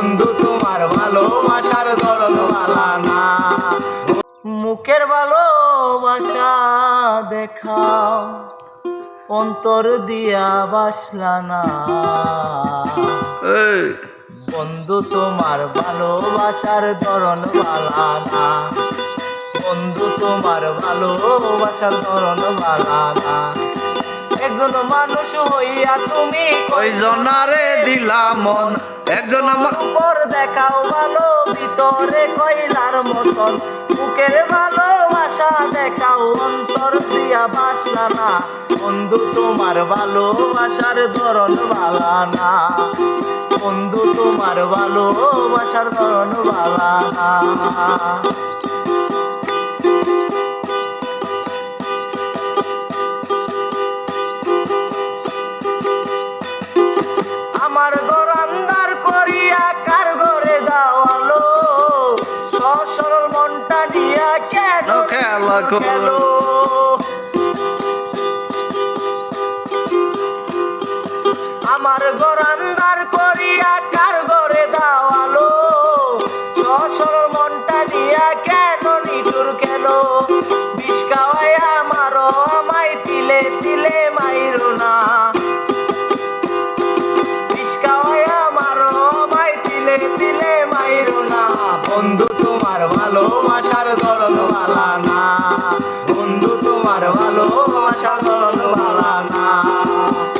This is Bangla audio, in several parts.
বন্ধু তোমার ভালোবাসার ধরন বালা না। মুখের ভালোবাসা দেখাও অন্তর দিয়া বাসলা না। বন্ধু তোমার ভালোবাসার ধরন বালা না। বন্ধু তোমার ভালোবাসার ধরন বালা না। একজন মানুষ হইয়া তুমি কয়জনারে দিলাম মন? একজন উপর দেখাও ভালো ভিতরে কইলার মতন। বুকের ভালোবাসা দেখাও অন্তর দিয়া বাসলা না। বন্ধু তোমার ভালোবাসার ধরন বালা না। বন্ধু তোমার ভালোবাসার ধরন বালা না। করো? আমার ঘর আন্দার করিয়া কার দাওয়ালো? সরল মনটা কেন নিটুর কেন বিষ না। বিষ্কাওয়াই আমার মাই তিলে তিলে না। বন্ধু, তোমার ভালোবাসার ধরন ধরন বালা না।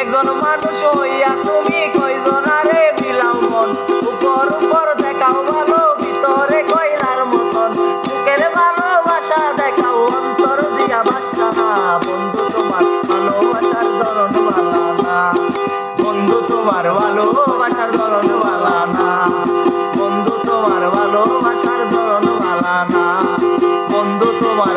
একজন মানুষ হইয়া তুমি কয়জন আরে বিলাম মন। উপর উপর দেখাও ভালো, ভিতরে কইলার মতন। বুকের ভালোবাসা দেখাও, অন্তর দিয়া বাসনা বন্ধু তোমার ভালোবাসার ধরন বালা না। বন্ধু তোমার ভালোবাসার ধরন বালা না। বন্ধু তোমার ভালোবাসার ধরন বালা না। বন্ধু তোমার